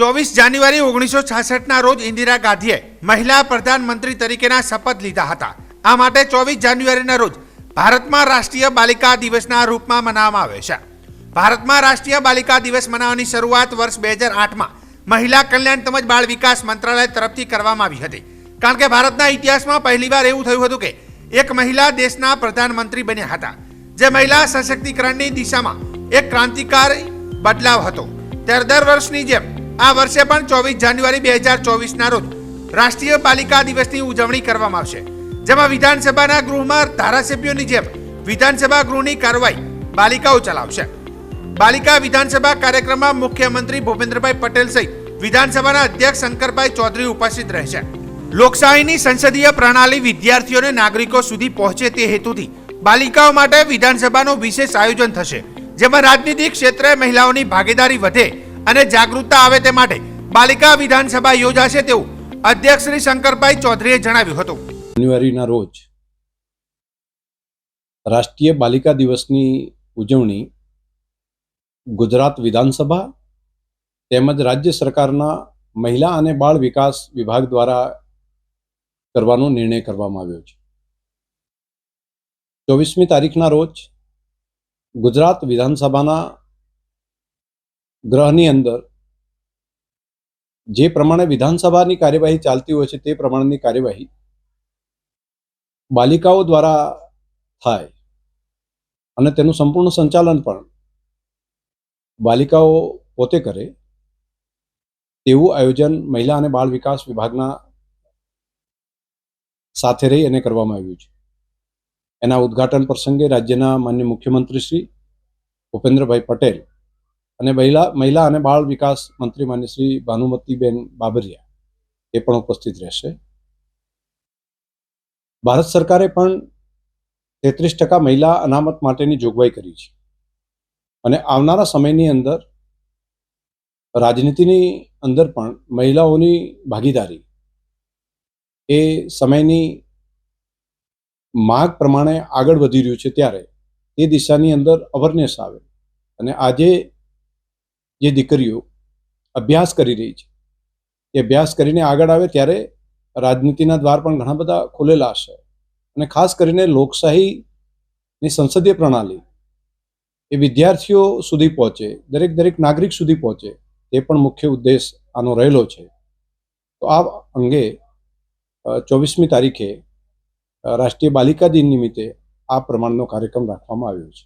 ચોવીસ જાન્યુઆરી ઓગણીસો છાસઠના રોજ ઇન્દિરા ગાંધીએ મહિલા પ્રધાનમંત્રી તરીકેના શપથ લીધા હતા. આ માટે ચોવીસ જાન્યુઆરીના રોજ ભારતમાં રાષ્ટ્રીય બાલિકા દિવસના રૂપમાં મનાવવામાં આવે છે. ભારતમાં રાષ્ટ્રીય બાલિકા દિવસ મનાવવાની શરૂઆત વર્ષ બે હજાર આઠમાં મહિલા કલ્યાણ તેમજ બાળ વિકાસ મંત્રાલય તરફથી કરવામાં આવી હતી. કારણ કે ભારતના ઇતિહાસમાં પહેલીવાર એવું થયું હતું કે એક મહિલા દેશના પ્રધાનમંત્રી બન્યા હતા. જે મહિલા સશક્તિકરણની દિશામાં એક ક્રાંતિકારી બદલાવ હતો. ત્યારે દર વર્ષની જેમ આ વર્ષે પણ ચોવીસ જાન્યુઆરી બે હજાર ચોવીસના રોજ રાષ્ટ્રીય પાલિકા દિવસની ઉજવણી કરવામાં આવશે, જેમાં વિધાનસભાના ગૃહમાં ધારાસભ્યોની જેમ વિધાનસભા ગૃહની કાર્યવાહી બાલિકાઓ ચલાવશે. બાલિકા વિધાનસભા કાર્યક્રમમાં મુખ્યમંત્રી ભૂપેન્દ્રભાઈ પટેલ સહિત વિધાનસભાના અધ્યક્ષ શંકરભાઈ ચૌધરી ઉપસ્થિત રહેશે. લોકશાહીની સંસદીય પ્રણાલી વિદ્યાર્થીઓને નાગરિકો સુધી પહોંચે તે હેતુથી બાલિકાઓ માટે વિધાનસભાનું વિશેષ આયોજન થશે, જેમાં રાજનીતિક ક્ષેત્રે મહિલાઓની ભાગીદારી વધે અને જાગૃતતા આવે તે માટે બાલિકા વિધાનસભા યોજાશે તેવું અધ્યક્ષ શ્રી શંકરભાઈ ચૌધરીએ જણાવ્યું હતું. જાન્યુઆરીના રોજ રાષ્ટ્રીય બાલિકા દિવસની ઉજવણી ગુજરાત વિધાનસભા તેમજ રાજ્ય સરકારના મહિલા અને બાળ વિકાસ વિભાગ દ્વારા કરવાનો નિર્ણય કરવામાં આવ્યો છે. ચોવીસમી તારીખના રોજ ગુજરાત વિધાનસભાના ગ્રહની અંદર જે પ્રમાણે વિધાનસભાની કાર્યવાહી ચાલતી હોય છે, તે પ્રમાણેની કાર્યવાહી બાલિકાઓ દ્વારા થાય અને તેનું સંપૂર્ણ સંચાલન પણ બાલિકાઓ પોતે કરે, તેવું આયોજન મહિલા અને બાળ વિકાસ વિભાગના સાથે રહી અને કરવામાં આવ્યું છે. એના ઉદ્ઘાટન પ્રસંગે રાજ્યના માન્ય મુખ્યમંત્રી શ્રી ભૂપેન્દ્રભાઈ પટેલ અને મહિલા મહિલા અને બાળ વિકાસ મંત્રી માન્ય શ્રી ભાનુમતીબેન બાબરિયા એ પણ ઉપસ્થિત રહેશે. ભારત સરકારે પણ તેત્રીસ ટકા મહિલા અનામત માટેની જોગવાઈ કરી છે. અને આવનારા સમયની અંદર, રાજનીતિની અંદર પણ મહિલાઓની ભાગીદારી એ સમયની માગ પ્રમાણે આગળ વધી રહ્યું છે ત્યારે તે દિશાની અંદર અવેરનેસ આવે. અને આજે જે દીકરીઓ અભ્યાસ કરી રહી છે, એ અભ્યાસ કરીને આગળ આવે ત્યારે રાજનીતિના દ્વાર પણ ઘણા બધા ખુલેલા હશે. અને ખાસ કરીને લોકશાહીની સંસદીય પ્રણાલી, એ વિદ્યાર્થીઓ સુધી પહોંચે, દરેક દરેક નાગરિક સુધી પહોંચે, તે પણ મુખ્ય ઉદ્દેશ આનો રહેલો છે. તો આ અંગે ચોવીસમી તારીખે રાષ્ટ્રીય બાલિકા દિન નિમિત્તે આ પ્રમાણનો કાર્યક્રમ રાખવામાં આવ્યો છે.